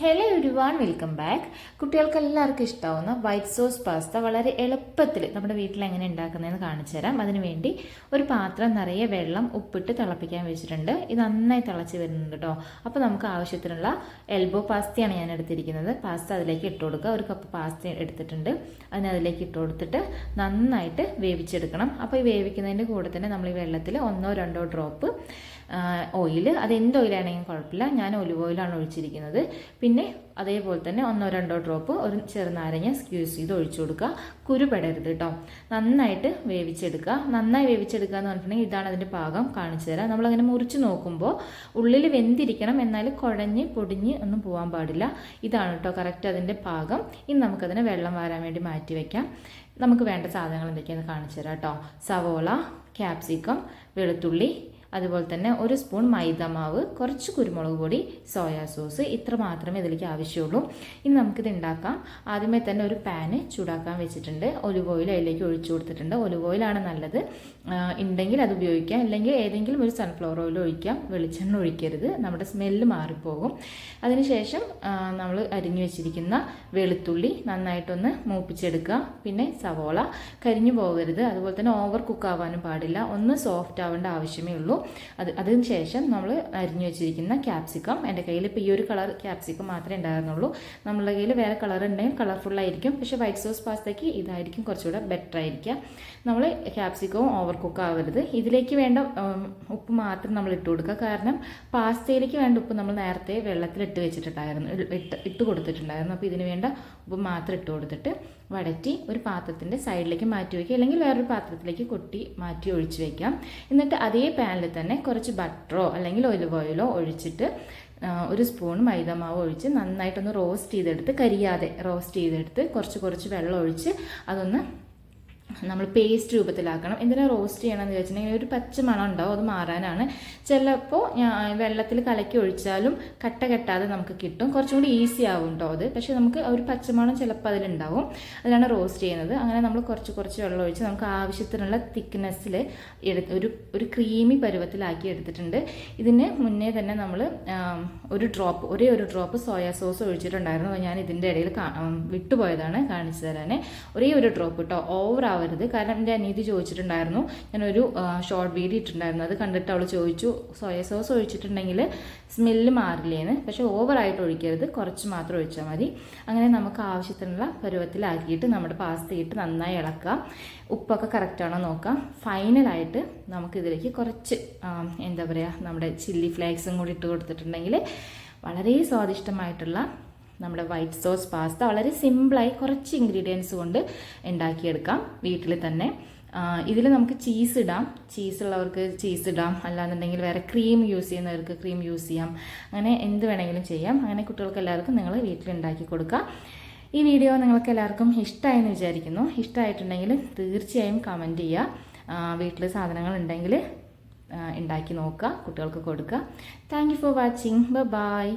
Hello ഒരു warn welcome back കുട്ടികൾക്ക് എല്ലാവർക്കും ഇഷ്ടമാവുന്ന വൈറ്റ് സോസ് പാസ്ത വളരെ എളുപ്പത്തിൽ നമ്മുടെ വീട്ടിൽ എങ്ങനെ ഉണ്ടാക്കുന്നതെന്ന് കാണിച്ചു തരാം. അതിനുവേണ്ടി ഒരു പാത്രം നിറയെ വെള്ളം ഉപ്പിട്ട് തിളപ്പിക്കാൻ വെച്ചിട്ടുണ്ട്. ഇത് നന്നായി തിളച്ച് വരുന്നുണ്ട് കേട്ടോ. അപ്പോൾ നമുക്ക് ആവശ്യത്തിനുള്ള എൽബോ പാസ്തയാണ് ഞാൻ എടുത്തിരിക്കുന്നത്. പാസ്ത അതിലേക്ക് ഇട്ട് കൊടുക്കുക. ഒരു കപ്പ് പാസ്ത എടുത്തിട്ടുണ്ട്. അതിനതിലേക്ക് ഇട്ട് കൊടുത്തിട്ട് നന്നായിട്ട് വേവിച്ചെടുക്കണം. അപ്പോൾ ഈ വേവിക്കുന്നതിന്റെ കൂടെ തന്നെ നമ്മൾ ഈ വെള്ളത്തിൽ ഒന്നോ രണ്ടോ ഡ്രോപ്പ് ഓയിൽ അത് എന്ത് ഓയിലാണെങ്കിലും കുഴപ്പമില്ല. ഞാൻ ഒലിവ് ഓയിലാണ് ഒഴിച്ചിരിക്കുന്നത്. പിന്നെ അതേപോലെ തന്നെ ഒന്നോ രണ്ടോ ഡ്രോപ്പ് ഒരു ചെറുനാരങ്ങ സ്ക്യൂസ് ചെയ്ത് ഒഴിച്ചു കൊടുക്കുക. കുരുപെടരുത് കേട്ടോ നന്നായിട്ട് വേവിച്ചെടുക്കുക. നന്നായി വേവിച്ചെടുക്കുക എന്ന് പറഞ്ഞിട്ടുണ്ടെങ്കിൽ ഇതാണ് അതിന്റെ പാകം കാണിച്ചു തരാം. നമ്മളങ്ങനെ മുറിച്ച് നോക്കുമ്പോൾ ഉള്ളിൽ വെന്തിരിക്കണം. എന്നാൽ കുഴഞ്ഞ് പൊടിഞ്ഞ് ഒന്നും പോകാൻ പാടില്ല. ഇതാണ് കേട്ടോ കറക്റ്റ് അതിന്റെ പാകം. ഇനി നമുക്കതിനെ വെള്ളം വാരാൻ വേണ്ടി മാറ്റി വയ്ക്കാം നമുക്ക് വേണ്ട സാധനങ്ങൾ എന്തൊക്കെയാണെന്ന് കാണിച്ചു തരാം കേട്ടോ സവോള ക്യാപ്സിക്കം വെളുത്തുള്ളി അതുപോലെ തന്നെ ഒരു സ്പൂൺ മൈദമാവ് കുറച്ച് കുരുമുളക് പൊടി സോയാ സോസ് ഇത്ര മാത്രമേ ഇതിലേക്ക് ആവശ്യമുള്ളൂ. ഇനി നമുക്കിത് ഉണ്ടാക്കാം. ആദ്യമേ തന്നെ ഒരു പാന് ചൂടാക്കാൻ വെച്ചിട്ടുണ്ട്. ഒലിവ് ഓയിൽ അതിലേക്ക് ഒഴിച്ചു കൊടുത്തിട്ടുണ്ട്. ഒലിവ് ഓയിലാണ് നല്ലത്. ഉണ്ടെങ്കിൽ അത് ഉപയോഗിക്കാം. അല്ലെങ്കിൽ ഏതെങ്കിലും ഒരു സൺഫ്ലവർ ഓയിൽ ഒഴിക്കാം. വെളിച്ചെണ്ണ ഒഴിക്കരുത്. നമ്മുടെ സ്മെല്ല് മാറിപ്പോകും. അതിനുശേഷം നമ്മൾ അരിഞ്ഞു വെച്ചിരിക്കുന്ന വെളുത്തുള്ളി നന്നായിട്ടൊന്ന് മൂപ്പിച്ചെടുക്കുക. പിന്നെ സവോള കരിഞ്ഞു പോകരുത്. അതുപോലെ തന്നെ ഓവർ കുക്ക് ആവാനും പാടില്ല. ഒന്ന് സോഫ്റ്റ് ആവേണ്ട ആവശ്യമേ ഉള്ളൂ. അത് അതിന് ശേഷം നമ്മൾ അരിഞ്ഞു വെച്ചിരിക്കുന്ന ക്യാപ്സിക്കം എന്റെ കയ്യിൽ ഇപ്പോൾ ഈ ഒരു കളർ ക്യാപ്സിക്കം മാത്രമേ ഉണ്ടായിരുന്നുള്ളൂ. നമ്മളുടെ കയ്യിൽ വേറെ കളർ ഉണ്ടെങ്കിൽ കളർഫുള്ളായിരിക്കും പക്ഷേ വൈറ്റ് സോസ് പാസ്തയ്ക്ക് ഇതായിരിക്കും കുറച്ചുകൂടെ ബെറ്റർ ആയിരിക്കുക. നമ്മൾ ക്യാപ്സിക്കവും ഓവർ കുക്ക് ആവരുത്. ഇതിലേക്ക് വേണ്ട ഉപ്പ് മാത്രം നമ്മൾ ഇട്ട് കൊടുക്കുക. കാരണം പാസ്തയിലേക്ക് വേണ്ട ഉപ്പ് നമ്മൾ നേരത്തെ വെള്ളത്തിൽ ഇട്ട് വെച്ചിട്ടുണ്ടായിരുന്നു. ഇട്ട് ഇട്ട് കൊടുത്തിട്ടുണ്ടായിരുന്നു. അപ്പോൾ ഇതിന് വേണ്ട ഉപ്പ് മാത്രം ഇട്ട് കൊടുത്തിട്ട് വടറ്റി ഒരു പാത്രത്തിന്റെ സൈഡിലേക്ക് മാറ്റി വയ്ക്കുക. അല്ലെങ്കിൽ വേറൊരു പാത്രത്തിലേക്ക് കൊട്ടി മാറ്റി ഒഴിച്ചു വയ്ക്കാം. എന്നിട്ട് അതേ പാനിൽ തന്നെ കുറച്ച് ബട്ടറോ അല്ലെങ്കിൽ ഒലിവ് ഓയിലോ ഒഴിച്ചിട്ട് ഒരു സ്പൂൺ മൈദമാവ് ഒഴിച്ച് നന്നായിട്ടൊന്ന് റോസ്റ്റ് ചെയ്തെടുത്ത് കരിയാതെ റോസ്റ്റ് ചെയ്തെടുത്ത് കുറച്ച് കുറച്ച് വെള്ളം ഒഴിച്ച് അതൊന്ന് നമ്മൾ പേസ്റ്റ് രൂപത്തിലാക്കണം. എന്തിനാ റോസ്റ്റ് ചെയ്യണമെന്ന് വെച്ചിട്ടുണ്ടെങ്കിൽ ഒരു പച്ച മണം ഉണ്ടാവും അത് മാറാനാണ്. ചിലപ്പോൾ വെള്ളത്തിൽ കലക്കി ഒഴിച്ചാലും കട്ട കെട്ടാതെ നമുക്ക് കിട്ടും. കുറച്ചും കൂടി ഈസി ആവും കേട്ടോ അത്. പക്ഷേ നമുക്ക് ഒരു പച്ച മണം ചിലപ്പോൾ അതിലുണ്ടാവും. അതിലാണ് റോസ്റ്റ് ചെയ്യുന്നത്. അങ്ങനെ നമ്മൾ കുറച്ച് കുറച്ച് വെള്ളം ഒഴിച്ച് നമുക്ക് ആവശ്യത്തിനുള്ള തിക്നെസ്സിൽ എടുത്ത് ഒരു ഒരു ക്രീമി പരുവത്തിലാക്കി എടുത്തിട്ടുണ്ട്. ഇതിന് മുന്നേ തന്നെ നമ്മൾ ഒരു ഡ്രോപ്പ് ഒരേ ഒരു ഡ്രോപ്പ് സോയാ സോസ് ഒഴിച്ചിട്ടുണ്ടായിരുന്നു. ഞാൻ ഇതിന്റെ ഇടയിൽ വിട്ടുപോയതാണ് കാണിച്ചു തരാൻ ഒരേ ഒരു ഡ്രോപ്പ് കേട്ടോ ഓവർ ആവരുത്. കാരണം എന്റെ അനീതി ചോദിച്ചിട്ടുണ്ടായിരുന്നു. ഞാനൊരു ഷോർട്ട് വീഡിയോ ഇട്ടിട്ടുണ്ടായിരുന്നു. അത് കണ്ടിട്ട് അവൾ ചോദിച്ചു സോയ സോസ് ഒഴിച്ചിട്ടുണ്ടെങ്കിൽ സ്മെല്ല് മാറില്ലേന്ന്? പക്ഷേ ഓവറായിട്ട് ഒഴിക്കരുത്. കുറച്ച് മാത്രം ഒഴിച്ചാൽ മതി. അങ്ങനെ നമുക്ക് ആവശ്യത്തിനുള്ള പരുവത്തിലാക്കിയിട്ട് നമ്മുടെ പാസ്ത ഇട്ട് നന്നായി ഇളക്കാം ഉപ്പൊക്കെ കറക്റ്റാണോ നോക്കാം. ഫൈനലായിട്ട് നമുക്കിതിലേക്ക് കുറച്ച് എന്താ പറയുക നമ്മുടെ ചില്ലി ഫ്ലേക്സും കൂടി ഇട്ട് കൊടുത്തിട്ടുണ്ടെങ്കിൽ വളരെ സ്വാദിഷ്ടമായിട്ടുള്ള നമ്മുടെ വൈറ്റ് സോസ് പാസ്ത വളരെ സിമ്പിളായി കുറച്ച് ഇൻഗ്രീഡിയൻസ് കൊണ്ട് ഉണ്ടാക്കിയെടുക്കാം വീട്ടിൽ തന്നെ. ഇതിൽ നമുക്ക് ചീസ് ഇടാം. ചീസ് ഉള്ളവർക്ക് ചീസ് ഇടാം. അല്ലാന്നുണ്ടെങ്കിൽ വേറെ ക്രീം യൂസ് ചെയ്യുന്നവർക്ക് ക്രീം യൂസ് ചെയ്യാം. അങ്ങനെ എന്ത് വേണമെങ്കിലും ചെയ്യാം. അങ്ങനെ കുട്ടികൾക്ക് എല്ലാവർക്കും നിങ്ങൾ വീട്ടിൽ ഉണ്ടാക്കി കൊടുക്കുക ഈ വീഡിയോ നിങ്ങൾക്ക് എല്ലാവർക്കും ഇഷ്ടമായെന്ന് വിചാരിക്കുന്നു. ഇഷ്ടമായിട്ടുണ്ടെങ്കിൽ തീർച്ചയായും കമന്റ് ചെയ്യുക. വീട്ടിൽ സാധനങ്ങൾ ഉണ്ടെങ്കിൽ ഉണ്ടാക്കി നോക്കുക. കുട്ടികൾക്ക് കൊടുക്കുക. Thank for watching bye